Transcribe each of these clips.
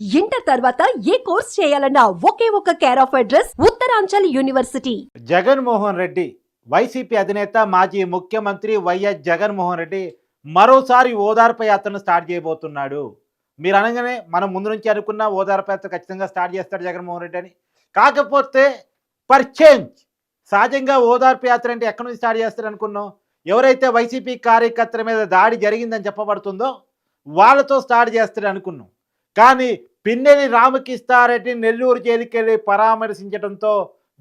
Inter తర్వాత ఏ course చేయాలన్నా ఒకే ఒక care of address Uttaranchal university. Jaganmohan Reddy YCP అధినేత మాజీ ముఖ్యమంత్రి వైఎస్ జగన్మోహన్ రెడ్డి మరోసారి ఓదార్ప యాత్రను స్టార్ట్ చేయబోతున్నాడు. మీరు అనగానే మనం ముందు నుంచి అనుకున్న ఓదార్ప యాత్ర ఖచ్చితంగా స్టార్ట్ చేస్తాడు జగన్మోహన్ రెడ్డి అని. కాకపోతే పర్ చేంజ్ సహజంగా ఓదార్పు యాత్ర అంటే ఎక్కడి నుంచి స్టార్ట్ చేస్తారు అనుకున్నాం? ఎవరైతే వైసీపీ కార్యకర్తల మీద దాడి జరిగిందని చెప్పబడుతుందో వాళ్ళతో స్టార్ట్ చేస్తారు అనుకున్నాం. కానీ పిన్నెలి రామకృష్ణారెడ్డి నెల్లూరు జైలుకి వెళ్ళి పరామర్శించడంతో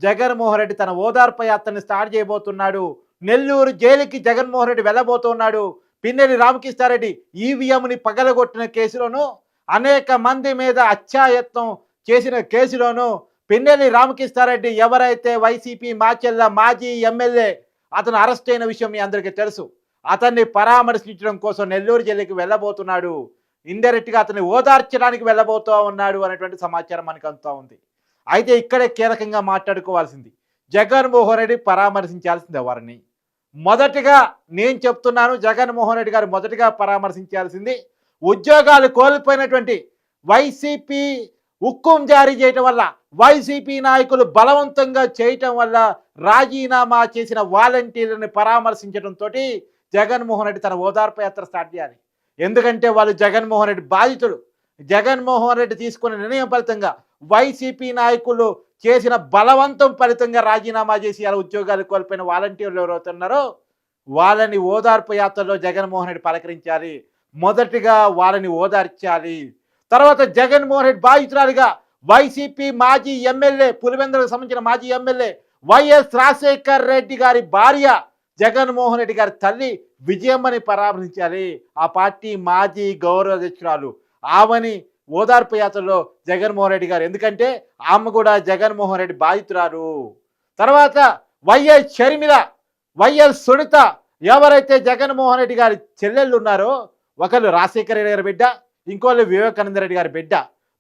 జగన్మోహన్ రెడ్డి తన ఓదార్పు యాత్రని స్టార్ట్ చేయబోతున్నాడు. నెల్లూరు జైలుకి జగన్మోహన్ రెడ్డి వెళ్ళబోతున్నాడు. పిన్నెలి రామకృష్ణారెడ్డి ఈవీఎంని పగలగొట్టిన కేసులోను అనేక మంది మీద అత్యాయత్నం చేసిన కేసులోను పిన్నెలి రామకృష్ణారెడ్డి ఎవరైతే వైసీపీ మాచెల్ల మాజీ ఎమ్మెల్యే అతను అరెస్ట్ అయిన విషయం మీ అందరికీ తెలుసు. అతన్ని పరామర్శించడం కోసం నెల్లూరు జైలుకి వెళ్ళబోతున్నాడు. ఇండైరెక్ట్గా అతన్ని ఓదార్చడానికి వెళ్ళబోతూ ఉన్నాడు అనేటువంటి సమాచారం మనకు అందుతూ ఉంది. అయితే ఇక్కడే కీలకంగా మాట్లాడుకోవాల్సింది. జగన్మోహన్ రెడ్డి పరామర్శించాల్సింది ఎవరిని? మొదటిగా నేను చెప్తున్నాను జగన్మోహన్ రెడ్డి గారు మొదటిగా పరామర్శించాల్సింది ఉద్యోగాలు కోల్పోయినటువంటి వైసీపీ ఉక్కుం జారీ చేయటం వల్ల వైసీపీ నాయకులు బలవంతంగా చేయటం వల్ల రాజీనామా చేసిన వాలంటీర్లను పరామర్శించడంతో జగన్మోహన్ రెడ్డి తన ఓదార్పు యాత్ర స్టార్ట్ చేయాలి. ఎందుకంటే వాళ్ళు జగన్మోహన్ రెడ్డి బాధితుడు జగన్మోహన్ రెడ్డి తీసుకున్న నిర్ణయం ఫలితంగా వైసీపీ నాయకులు చేసిన బలవంతం ఫలితంగా రాజీనామా చేసి అలా ఉద్యోగాలు కోల్పోయిన వాలంటీర్లు ఎవరవుతున్నారో వాళ్ళని ఓదార్పు యాత్రలో జగన్మోహన్ రెడ్డి పలకరించాలి. మొదటిగా వాళ్ళని ఓదార్చాలి. తర్వాత జగన్మోహన్ రెడ్డి బాధితురాలిగా వైసీపీ మాజీ ఎమ్మెల్యే పులివెందులకు సంబంధించిన మాజీ ఎమ్మెల్యే వైఎస్ రాజశేఖర్ రెడ్డి గారి భార్య జగన్మోహన్ రెడ్డి గారి తల్లి విజయమ్మని పరామర్శించాలి. ఆ పార్టీ మాజీ గౌరవ అధ్యక్షురాలు ఆమెని ఓదార్పు యాత్రలో జగన్మోహన్ రెడ్డి గారు. ఎందుకంటే ఆమె కూడా జగన్మోహన్ రెడ్డి బాధితురారు తర్వాత వైఎస్ షర్మిల వైఎస్ సునీత ఎవరైతే జగన్మోహన్ రెడ్డి గారి చెల్లెళ్ళు ఉన్నారో ఒకళ్ళు రాజశేఖర రెడ్డి గారి బిడ్డ ఇంకోళ్ళు వివేకానంద రెడ్డి గారి బిడ్డ.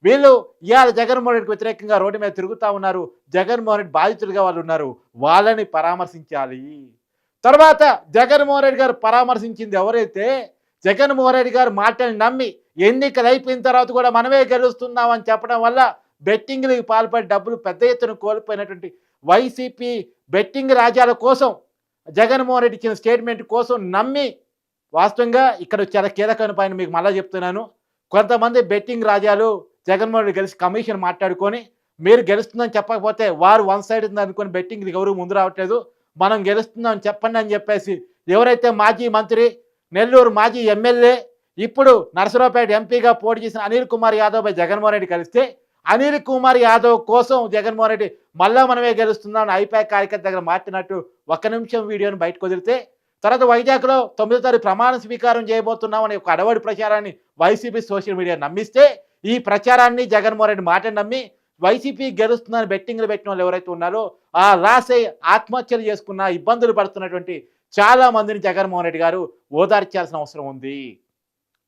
వీళ్ళు ఇవాళ జగన్మోహన్ రెడ్డికి వ్యతిరేకంగా రోడ్డు మీద తిరుగుతూ ఉన్నారు. జగన్మోహన్ రెడ్డి బాధితులుగా వాళ్ళు ఉన్నారు. వాళ్ళని పరామర్శించాలి. తర్వాత జగన్మోహన్ రెడ్డి గారు పరామర్శించింది ఎవరైతే జగన్మోహన్ రెడ్డి గారు మాటలు నమ్మి ఎన్నికలు అయిపోయిన తర్వాత కూడా మనమే గెలుస్తున్నామని చెప్పడం వల్ల బెట్టింగ్లకు పాల్పడి డబ్బులు పెద్ద ఎత్తున కోల్పోయినటువంటి వైసీపీ బెట్టింగ్ రాజ్యాల కోసం జగన్మోహన్ రెడ్డి ఇచ్చిన స్టేట్మెంట్ కోసం నమ్మి వాస్తవంగా ఇక్కడ చాలా కీలకమైన పైన మీకు మళ్ళీ చెప్తున్నాను. కొంతమంది బెట్టింగ్ రాజాలు జగన్మోహన్ రెడ్డి కలిసి కమిషన్ మాట్లాడుకొని మీరు గెలుస్తుందని చెప్పకపోతే వారు వన్ సైడ్ ఉంది అనుకుని బెట్టింగ్ ఎవరు ముందు రావట్లేదు. మనం గెలుస్తున్నాం చెప్పండి అని చెప్పేసి ఎవరైతే మాజీ మంత్రి నెల్లూరు మాజీ ఎమ్మెల్యే ఇప్పుడు నరసరావుపేట ఎంపీగా పోటీ చేసిన అనిల్ కుమార్ యాదవ్ పై జగన్మోహన్ రెడ్డి కలిస్తే అనిల్ కుమార్ యాదవ్ కోసం జగన్మోహన్ రెడ్డి మళ్ళా మనమే గెలుస్తున్నాం ఐపాక్ కార్యకర్త దగ్గర మాట్లాడినట్టు ఒక్క నిమిషం వీడియోని బయటకు వదిలితే తర్వాత వైజాగ్లో తొమ్మిదో తారీఖు ప్రమాణ స్వీకారం చేయబోతున్నామని ఒక అడవడి ప్రచారాన్ని వైసీపీ సోషల్ మీడియా నమ్మిస్తే ఈ ప్రచారాన్ని జగన్మోహన్ రెడ్డి మాట నమ్మి వైసీపీ గెలుస్తుందని బెట్టింగ్లు పెట్టిన వాళ్ళు ఎవరైతే ఉన్నారో ఆ రాసే ఆత్మహత్యలు చేసుకున్న ఇబ్బందులు పడుతున్నటువంటి చాలా మందిని జగన్మోహన్ రెడ్డి గారు ఓదార్చాల్సిన అవసరం ఉంది.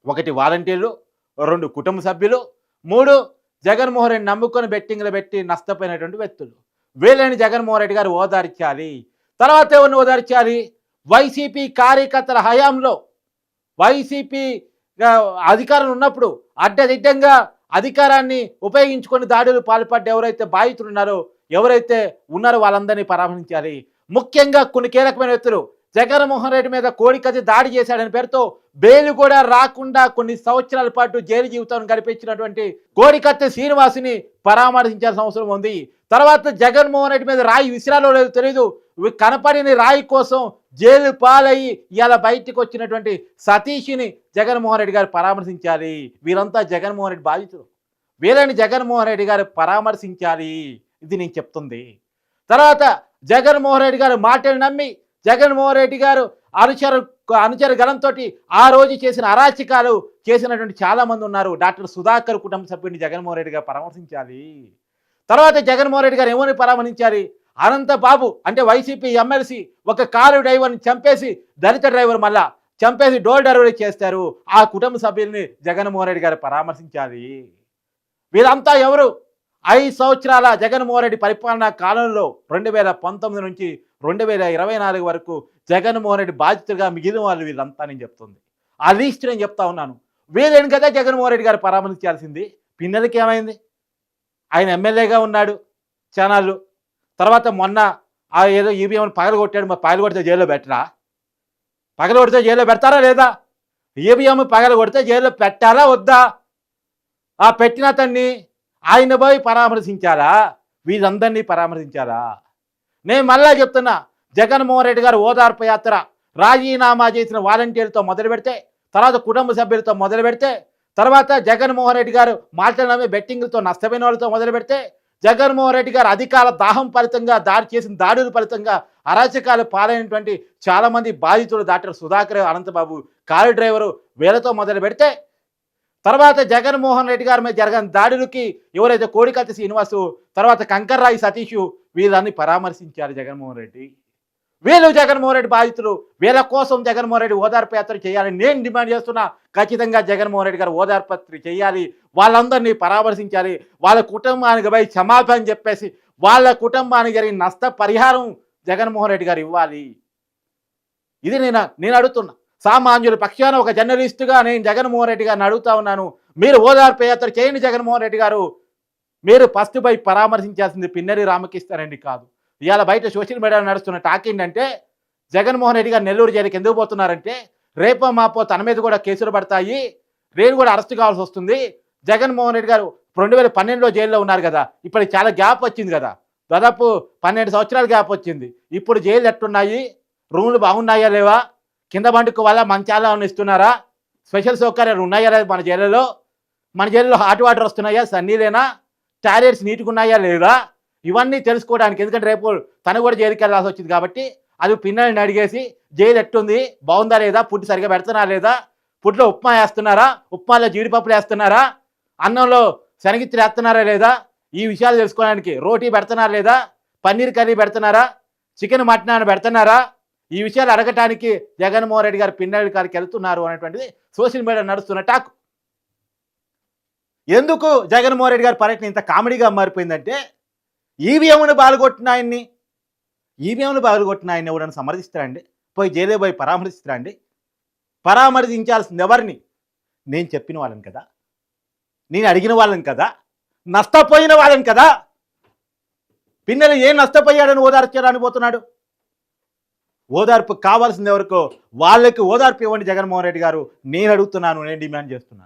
ఒకటి వాలంటీర్లు రెండు కుటుంబ సభ్యులు మూడు జగన్మోహన్ రెడ్డి నమ్ముకొని బెట్టింగ్లు పెట్టి నష్టపోయినటువంటి వ్యక్తులు. వీళ్ళని జగన్మోహన్ రెడ్డి గారు ఓదార్చాలి. తర్వాత ఎవరిని ఓదార్చాలి? వైసీపీ కార్యకర్తల హయాంలో. వైసీపీ అధికారులు అధికారం ఉన్నప్పుడు అడ్డదిడ్డంగా అధికారాన్ని ఉపయోగించుకొని దాడులు పాల్పడ్డ ఎవరైతే బాధితులు ఉన్నారో ఎవరైతే ఉన్నారో వాళ్ళందరినీ పరామర్శించాలి. ముఖ్యంగా కొన్ని కీలకమైన వ్యక్తులు జగన్మోహన్ రెడ్డి మీద కోడికతి దాడి చేశాడని పేరుతో బెయిల్ కూడా రాకుండా కొన్ని సంవత్సరాల పాటు జైలు జీవితం గడిపించినటువంటి కోడికత్తి శ్రీనివాసుని పరామర్శించాల్సిన అవసరం ఉంది. తర్వాత జగన్మోహన్ రెడ్డి మీద రాయి విసిరాలో లేదో తెలియదు కనపడిన రాయి కోసం జైలు పాలయ్యి ఇలా బయటికి వచ్చినటువంటి సతీష్ని జగన్మోహన్ రెడ్డి గారు పరామర్శించాలి. వీరంతా జగన్మోహన్ రెడ్డి బాధితులు. వీళ్ళని జగన్మోహన్ రెడ్డి గారు పరామర్శించాలి. ఇది నేను చెప్తుంది. తర్వాత జగన్మోహన్ రెడ్డి గారు మాటలు నమ్మి జగన్మోహన్ రెడ్డి గారు అనుచర అనుచర గలంతో ఆ రోజు చేసిన అరాచకాలు చేసినటువంటి చాలా మంది ఉన్నారు. డాక్టర్ సుధాకర్ కుటుంబ సభ్యుడిని జగన్మోహన్ రెడ్డి గారు పరామర్శించాలి. తర్వాత జగన్మోహన్ రెడ్డి గారు ఏమని పరామర్శించాలి? అనంత బాబు అంటే వైసీపీ ఎమ్మెల్సీ ఒక కారు డ్రైవర్ని చంపేసి దళిత డ్రైవర్ మళ్ళా చంపేసి డోర్ డెలివరీ చేస్తారు. ఆ కుటుంబ సభ్యుల్ని జగన్మోహన్ రెడ్డి గారు పరామర్శించాలి. వీరంతా ఎవరు? ఐదు సంవత్సరాల జగన్మోహన్ రెడ్డి పరిపాలనా కాలంలో రెండు వేల పంతొమ్మిది నుంచి రెండు వేల ఇరవై నాలుగు వరకు జగన్మోహన్ రెడ్డి బాధితులుగా మిగిలిన వాళ్ళు వీళ్ళంతా నేను చెప్తుంది. ఆ లిస్ట్ నేను చెప్తా ఉన్నాను. వీళ్ళని కదా జగన్మోహన్ రెడ్డి గారు పరామర్శించాల్సింది? పిన్నెలకి ఏమైంది? ఆయన ఎమ్మెల్యేగా ఉన్నాడు. చానాళ్ళు తర్వాత మొన్న ఆ ఏదో ఈవీఎం పగల కొట్టాడు మరి పగల కొడితే జైల్లో పెట్టరా? పగల కొడితే జైల్లో పెడతారా లేదా? ఈవీఎం పగల కొడితే జైల్లో పెట్టాలా వద్దా? ఆ పెట్టిన అతన్ని ఆయన పోయి పరామర్శించాలా వీరందరినీ పరామర్శించాలా నేను మళ్ళా చెప్తున్నా జగన్మోహన్ రెడ్డి గారు ఓదార్పు యాత్ర రాజీనామా చేసిన వాలంటీర్లతో మొదలు పెడితే తర్వాత కుటుంబ సభ్యులతో మొదలు పెడితే తర్వాత జగన్మోహన్ రెడ్డి గారు మాట్లాడమే బెట్టింగ్లతో నష్టపోయిన వాళ్ళతో మొదలు పెడితే జగన్మోహన్ రెడ్డి గారు అధికార దాహం ఫలితంగా దాడి చేసిన దాడుల ఫలితంగా అరాచకాలు పాలైనటువంటి చాలామంది బాధితులు doctor Sudhakar Ananthababu car driver వీళ్ళతో మొదలు పెడితే తర్వాత జగన్మోహన్ రెడ్డి గారి మీద జరగని దాడులకి ఎవరైతే కోడికత్తి శ్రీనివాసు తర్వాత కంకర్రాయి సతీష్ వీళ్ళని పరామర్శించారు జగన్మోహన్ రెడ్డి. వీళ్ళు జగన్మోహన్ రెడ్డి బాధితులు వీళ్ళ కోసం జగన్మోహన్ రెడ్డి ఓదార్పు యాత్ర చేయాలని నేను డిమాండ్ చేస్తున్నా. ఖచ్చితంగా జగన్మోహన్ రెడ్డి గారు ఓదార్పు యాత్ర చేయాలి. వాళ్ళందరినీ పరామర్శించాలి. వాళ్ళ కుటుంబానికి పోయి క్షమాపణ చెప్పేసి వాళ్ళ కుటుంబానికి జరిగిన నష్ట పరిహారం జగన్మోహన్ రెడ్డి గారు ఇవ్వాలి. ఇది నేను నేను అడుగుతున్నా. సామాన్యుల పక్షాన ఒక జర్నలిస్టుగా నేను జగన్మోహన్ రెడ్డి గారిని అడుగుతా ఉన్నాను. మీరు ఓదార్పు యాత్ర చేయండి జగన్మోహన్ రెడ్డి గారు. మీరు ఫస్ట్ పై పరామర్శించాల్సింది పిన్నరి రామకృష్ణారెడ్డి కాదు. ఇవాళ బయట సోషల్ మీడియాలో నడుస్తున్న టాక్ ఏంటంటే జగన్మోహన్ రెడ్డి గారు నెల్లూరు జైలుకి ఎందుకు పోతున్నారంటే రేపో మాపో తన మీద కూడా కేసులు పడతాయి నేను కూడా అరెస్ట్ కావాల్సి వస్తుంది. జగన్మోహన్ రెడ్డి గారు రెండు వేల పన్నెండులో జైల్లో ఉన్నారు కదా ఇప్పుడు చాలా గ్యాప్ వచ్చింది కదా. దాదాపు పన్నెండు సంవత్సరాల గ్యాప్ వచ్చింది. ఇప్పుడు జైలు ఎట్టున్నాయి? రూములు బాగున్నాయా లేవా? కింద బండుకు వల్ల మంచాలా ఇస్తున్నారా? స్పెషల్ సౌకర్యాలు ఉన్నాయా లేదా మన జైల్లో మన జైల్లో హాట్ వాటర్ వస్తున్నాయా? సన్నీలేనా? టాయిలెట్స్ నీట్గా ఉన్నాయా లేదా? ఇవన్నీ తెలుసుకోవడానికి. ఎందుకంటే రేపు తను కూడా జైలుకి వెళ్ళాల్సి వచ్చింది కాబట్టి అది పిన్నల్ని అడిగేసి జైలు ఎట్టుంది? బాగుందా లేదా? పుట్టి సరిగా పెడుతున్నా లేదా? ఫుడ్లో ఉప్మా వేస్తున్నారా? ఉప్మాలో జీడిపప్పులు వేస్తున్నారా? అన్నంలో శనగిత్తులు వేస్తున్నారా లేదా? ఈ విషయాలు తెలుసుకోవడానికి రోటీ పెడుతున్నారా లేదా? పన్నీర్ కర్రీ పెడుతున్నారా? చికెన్ మటన్ అని పెడుతున్నారా? ఈ విషయాలు అడగటానికి జగన్మోహన్ రెడ్డి గారు పిన్నెల్లి గారికి వెళ్తున్నారు అనేటువంటిది సోషల్ మీడియా నడుస్తున్న టాక్. ఎందుకు జగన్మోహన్ రెడ్డి గారి పర్యటన ఇంత కామెడీగా మారిపోయిందంటే ఈవీఎంను బాలుగొట్టిన ఆయన్ని ఈవీఎంలు బాలుగొట్టిన ఆయన్ని ఎవరైనా సమర్థిస్తారండి పోయి జైలు పోయి పరామర్శిస్తారండి పరామర్శించాల్సింది ఎవరిని? నేను చెప్పిన వాళ్ళని కదా? నేను అడిగిన వాళ్ళని కదా? నష్టపోయిన వాళ్ళని కదా? పిన్నెలు ఏం నష్టపోయాడని ఓదార్చడానికి పోతున్నాడు? ఓదార్పు కావాల్సింది ఎవరికో? వాళ్ళకి ఓదార్పు ఇవ్వండి జగన్మోహన్ రెడ్డి గారు. నేను అడుగుతున్నాను నేను డిమాండ్ చేస్తున్నాను.